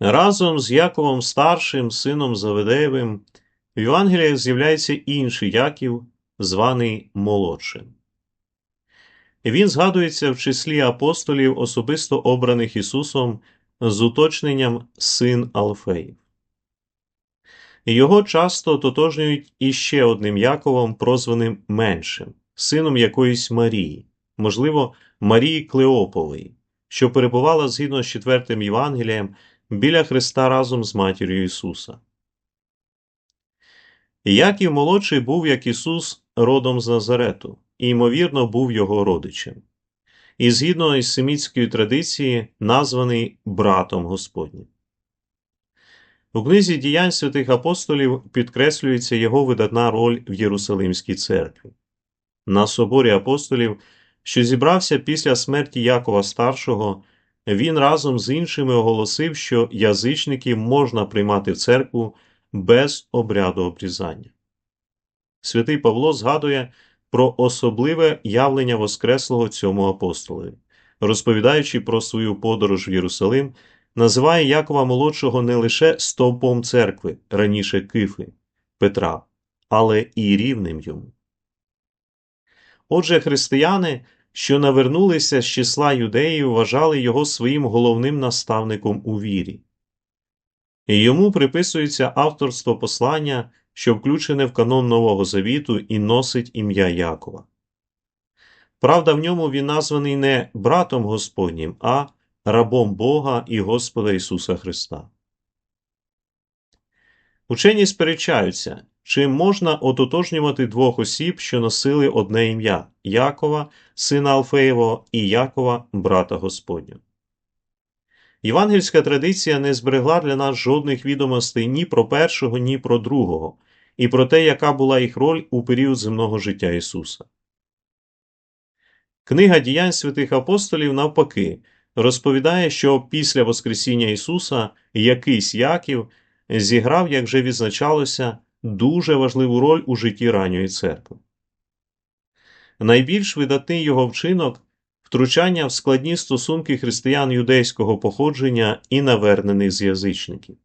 Разом з Яковом Старшим, сином Заведеєвим, в Євангеліях з'являється інший Яків, званий Молодшим. Він згадується в числі апостолів, особисто обраних Ісусом з уточненням син Алфеїв. Його часто тотожнюють іще одним Яковом, прозваним меншим, сином якоїсь Марії, можливо, Марії Клеопової, що перебувала згідно з четвертим Євангелієм біля Христа разом з матір'ю Ісуса. Яків молодший був, як Ісус, родом з Назарету, і, ймовірно, був його родичем. І згідно із семітської традиції, названий братом Господнім. У книзі діянь святих апостолів підкреслюється його видатна роль в Єрусалимській церкві. На соборі апостолів, що зібрався після смерті Якова Старшого, він разом з іншими оголосив, що язичників можна приймати в церкву без обряду обрізання. Святий Павло згадує про особливе явлення Воскреслого цьому апостолові, розповідаючи про свою подорож в Єрусалим, називає Якова молодшого не лише стовпом церкви, раніше Кифи, Петра, але і рівним йому. Отже, християни, що навернулися з числа юдеїв, вважали його своїм головним наставником у вірі. І йому приписується авторство послання, що включене в канон Нового Завіту і носить ім'я Якова. Правда, в ньому він названий не братом Господнім, а рабом Бога і Господа Ісуса Христа. Учені сперечаються, чи можна ототожнювати двох осіб, що носили одне ім'я Якова, сина Алфеєвого, і Якова, брата Господнього. Євангельська традиція не зберегла для нас жодних відомостей ні про першого, ні про другого, і про те, яка була їх роль у період земного життя Ісуса. Книга діянь святих апостолів, навпаки, розповідає, що після Воскресіння Ісуса якийсь Яків зіграв, як вже відзначалося, дуже важливу роль у житті ранньої церкви. Найбільш видатний його вчинок втручання в складні стосунки християн юдейського походження і навернених з язичників.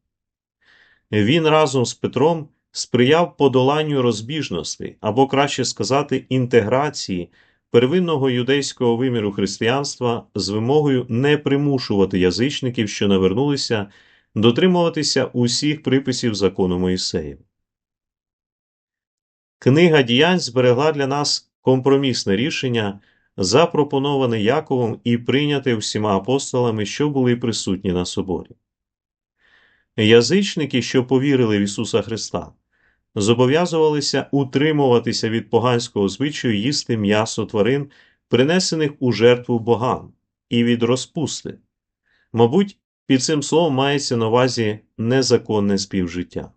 Він разом з Петром сприяв подоланню розбіжностей або, краще сказати, інтеграції первинного юдейського виміру християнства з вимогою не примушувати язичників, що навернулися, дотримуватися усіх приписів закону Моїсеєва. Книга діянь зберегла для нас компромісне рішення, запропоноване Яковом і прийняте всіма апостолами, що були присутні на соборі. Язичники, що повірили в Ісуса Христа, зобов'язувалися утримуватися від поганського звичаю їсти м'ясо тварин, принесених у жертву богам, і від розпусти. Мабуть, під цим словом мається на увазі незаконне співжиття.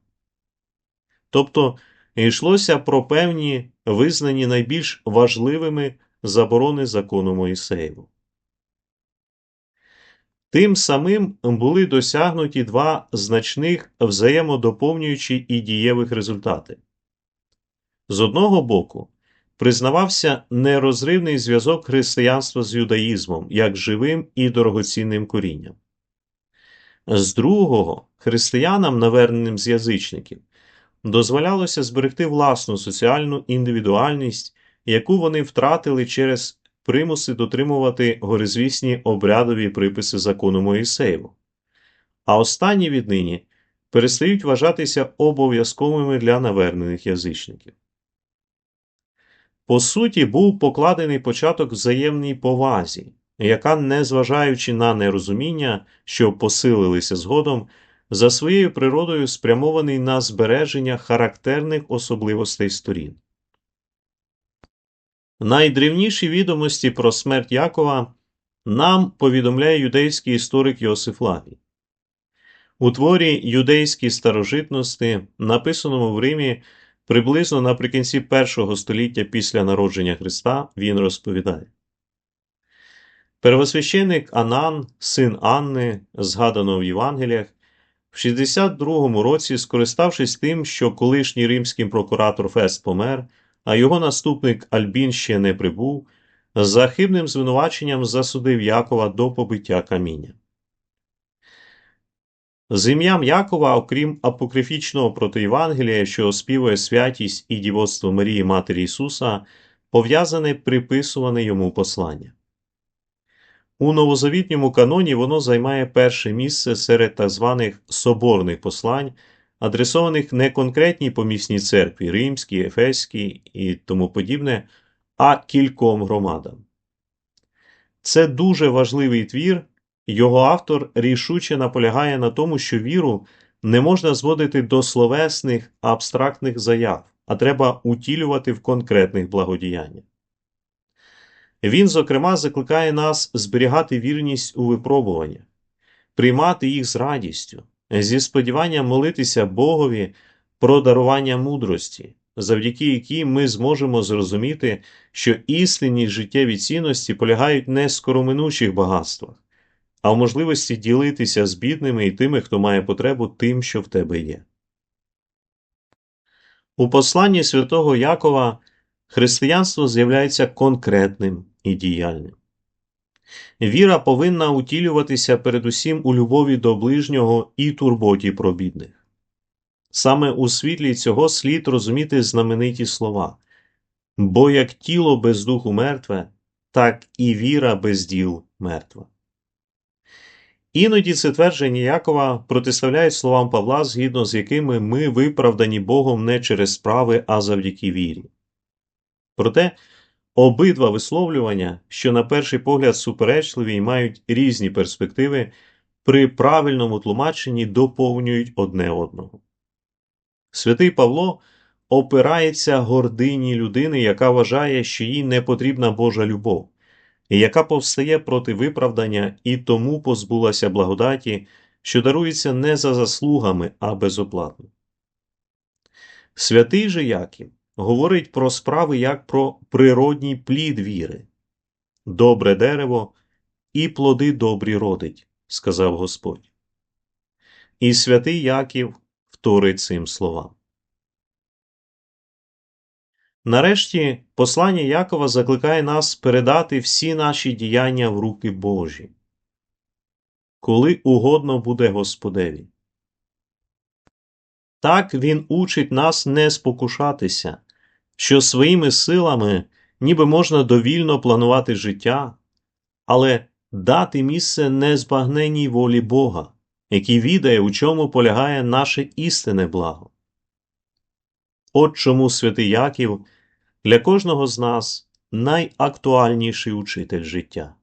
Тобто йшлося про певні визнані найбільш важливими заборони закону Моїсеєву. Тим самим були досягнуті два значних взаємодоповнюючі і дієвих результати. З одного боку, признавався нерозривний зв'язок християнства з юдаїзмом як живим і дорогоцінним корінням. З другого, християнам, наверненим з язичників, дозволялося зберегти власну соціальну індивідуальність, яку вони втратили через примуси дотримувати горизвісні обрядові приписи закону Моїсеєву, а останні віднині перестають вважатися обов'язковими для навернених язичників. По суті, був покладений початок взаємній повазі, яка, незважаючи на нерозуміння, що посилилися згодом, за своєю природою спрямований на збереження характерних особливостей сторін. Найдрівніші відомості про смерть Якова нам повідомляє юдейський історик Йосиф Лагій. У творі юдейські старожитності, написаному в Римі приблизно наприкінці першого століття після народження Христа, він розповідає. Первосвященик Анан, син Анни, згадано в Євангеліях, в 62-му році, скориставшись тим, що колишній римський прокуратор Фест помер, а його наступник Альбін ще не прибув, за хибним звинуваченням засудив Якова до побиття каміння. З ім'ям Якова, окрім апокрифічного протоєвангелія, що оспівує святість і дівоцтво Марії Матері Ісуса, пов'язане приписуване йому послання. У новозавітньому каноні воно займає перше місце серед так званих соборних послань, адресованих не конкретній помісній церкві Римській, Ефеській і тому подібне, а кільком громадам. Це дуже важливий твір, його автор рішуче наполягає на тому, що віру не можна зводити до словесних абстрактних заяв, а треба утілювати в конкретних благодіяннях. Він, зокрема, закликає нас зберігати вірність у випробуваннях, приймати їх з радістю, зі сподіванням молитися Богові про дарування мудрості, завдяки якій ми зможемо зрозуміти, що істинні життєві цінності полягають не в скороминучих багатствах, а в можливості ділитися з бідними і тими, хто має потребу тим, що в тебе є. У посланні святого Якова християнство з'являється конкретним і. Віра повинна утілюватися передусім у любові до ближнього і турботі про бідних. Саме у світлі цього слід розуміти знамениті слова бо як тіло без духу мертве, так і віра без діл мертва. Іноді це твердження Якова протиставляють словам Павла, згідно з якими ми виправдані Богом не через справи, а завдяки вірі. Проте обидва висловлювання, що на перший погляд суперечливі і мають різні перспективи, при правильному тлумаченні доповнюють одне одного. Святий Павло опирається гордині людини, яка вважає, що їй не потрібна Божа любов, і яка повстає проти виправдання і тому позбулася благодаті, що дарується не за заслугами, а безоплатно. Святий же Яків говорить про справи як про природній плід віри. Добре дерево і плоди добрі родить, сказав Господь. І святий Яків вторить цим словам. Нарешті послання Якова закликає нас передати всі наші діяння в руки Божі, коли угодно буде Господеві. Так він учить нас не спокушатися, що своїми силами ніби можна довільно планувати життя, але дати місце незбагненній волі Бога, який відає, у чому полягає наше істинне благо. От чому святий Яків для кожного з нас найактуальніший учитель життя.